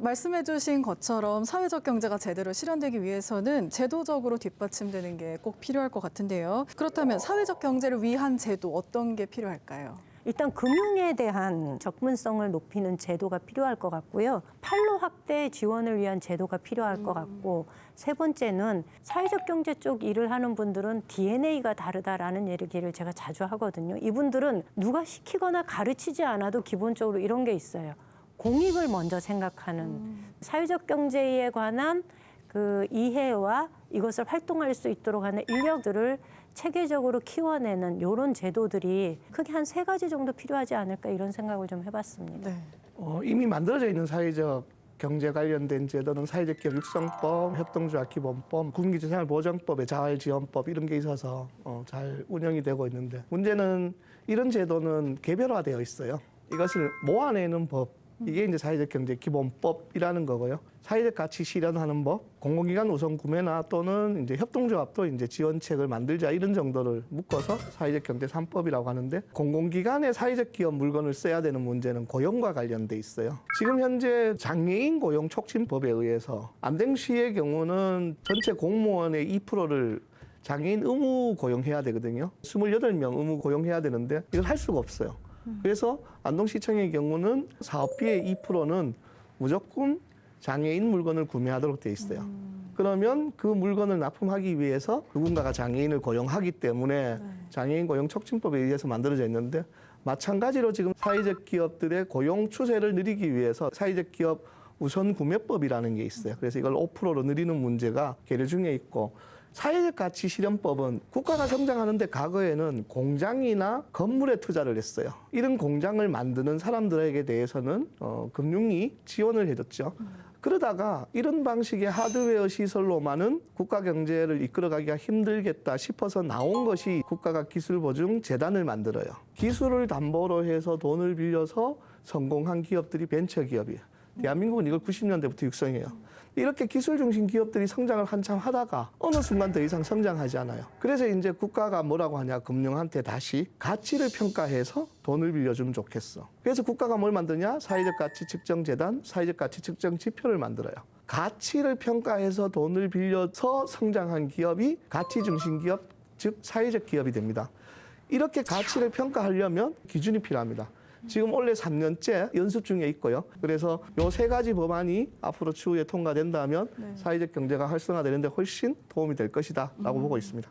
말씀해주신 것처럼 사회적 경제가 제대로 실현되기 위해서는 제도적으로 뒷받침되는 게 꼭 필요할 것 같은데요. 그렇다면 사회적 경제를 위한 제도 어떤 게 필요할까요? 일단 금융에 대한 접근성을 높이는 제도가 필요할 것 같고요. 판로 확대 지원을 위한 제도가 필요할 것 같고 세 번째는 사회적 경제 쪽 일을 하는 분들은 DNA가 다르다라는 얘기를 제가 자주 하거든요. 이분들은 누가 시키거나 가르치지 않아도 기본적으로 이런 게 있어요. 공익을 먼저 생각하는 사회적 경제에 관한 그 이해와 이것을 활동할 수 있도록 하는 인력들을 체계적으로 키워내는 이런 제도들이 크게 한 세 가지 정도 필요하지 않을까 이런 생각을 좀 해봤습니다. 네. 어, 이미 만들어져 있는 사회적 경제 관련된 제도는 사회적 기업 육성법, 협동조합 기본법, 국민기초생활 보장법의 자활지원법 이런 게 있어서 어, 잘 운영이 되고 있는데 문제는 이런 제도는 개별화되어 있어요. 이것을 모아내는 법 이게 이제 사회적 경제 기본법이라는 거고요. 사회적 가치 실현하는 법, 공공기관 우선 구매나 또는 이제 협동조합도 이제 지원책을 만들자 이런 정도를 묶어서 사회적 경제 3법이라고 하는데 공공기관의 사회적 기업 물건을 써야 되는 문제는 고용과 관련돼 있어요. 지금 현재 장애인 고용 촉진법에 의해서 안동시의 경우는 전체 공무원의 2%를 장애인 의무 고용해야 되거든요. 28명 의무 고용해야 되는데 이걸 할 수가 없어요. 그래서 안동시청의 경우는 사업비의 2%는 무조건 장애인 물건을 구매하도록 돼 있어요. 그러면 그 물건을 납품하기 위해서 누군가가 장애인을 고용하기 때문에 장애인 고용 촉진법에 의해서 만들어져 있는데 마찬가지로 지금 사회적 기업들의 고용 추세를 늘리기 위해서 사회적 기업 우선 구매법이라는 게 있어요. 그래서 이걸 5%로 늘리는 문제가 계류 중에 있고 사회적 가치 실현법은 국가가 성장하는데 과거에는 공장이나 건물에 투자를 했어요. 이런 공장을 만드는 사람들에게 대해서는 어, 금융이 지원을 해줬죠. 그러다가 이런 방식의 하드웨어 시설로만은 국가 경제를 이끌어가기가 힘들겠다 싶어서 나온 것이 국가가 기술 보증 재단을 만들어요. 기술을 담보로 해서 돈을 빌려서 성공한 기업들이 벤처 기업이에요. 대한민국은 이걸 90년대부터 육성해요. 이렇게 기술 중심 기업들이 성장을 한참 하다가 어느 순간 더 이상 성장하지 않아요. 그래서 이제 국가가 뭐라고 하냐, 금융한테 다시 가치를 평가해서 돈을 빌려주면 좋겠어. 그래서 국가가 뭘 만드냐? 사회적 가치 측정 재단, 사회적 가치 측정 지표를 만들어요. 가치를 평가해서 돈을 빌려서 성장한 기업이 가치 중심 기업, 즉 사회적 기업이 됩니다. 이렇게 가치를 평가하려면 기준이 필요합니다. 지금 원래 3년째 연습 중에 있고요. 그래서 요 세 가지 법안이 앞으로 추후에 통과된다면 네. 사회적 경제가 활성화되는데 훨씬 도움이 될 것이다라고 보고 있습니다.